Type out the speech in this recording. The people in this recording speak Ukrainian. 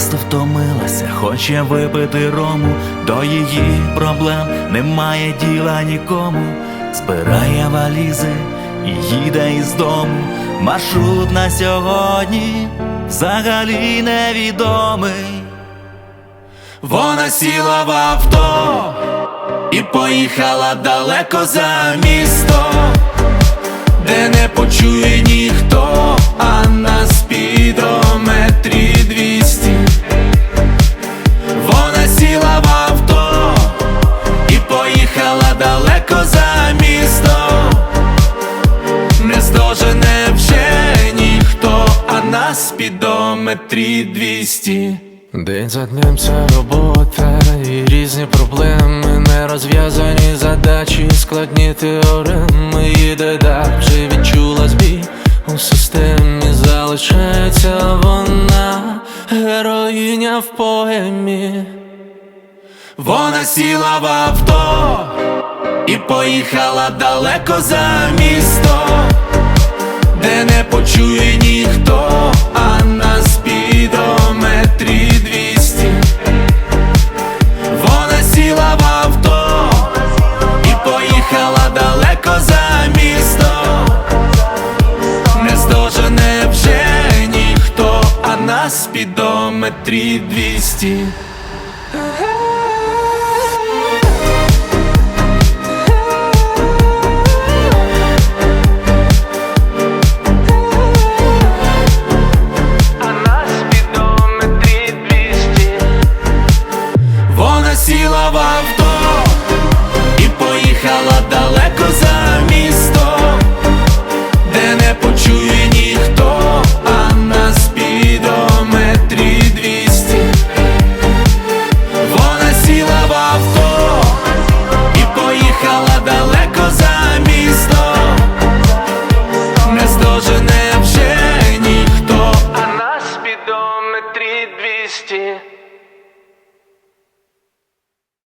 Просто втомилася, хоче випити рому, до її проблем немає діла нікому. Збирає валізи і їде із дому. Маршрут на сьогодні взагалі невідомий. Вона сіла в авто і поїхала далеко за місто, спідометрі 200 День за днем це робота і різні проблеми, нерозв'язані задачі, складні теореми Їде далі, вже відчула збій у системі залишається вона, героїня в поемі. Вона сіла в авто і поїхала далеко за місто, де не почує ніхто, на спідометрі 200 А на спідометрі 200 Вона сіла в авто двісті.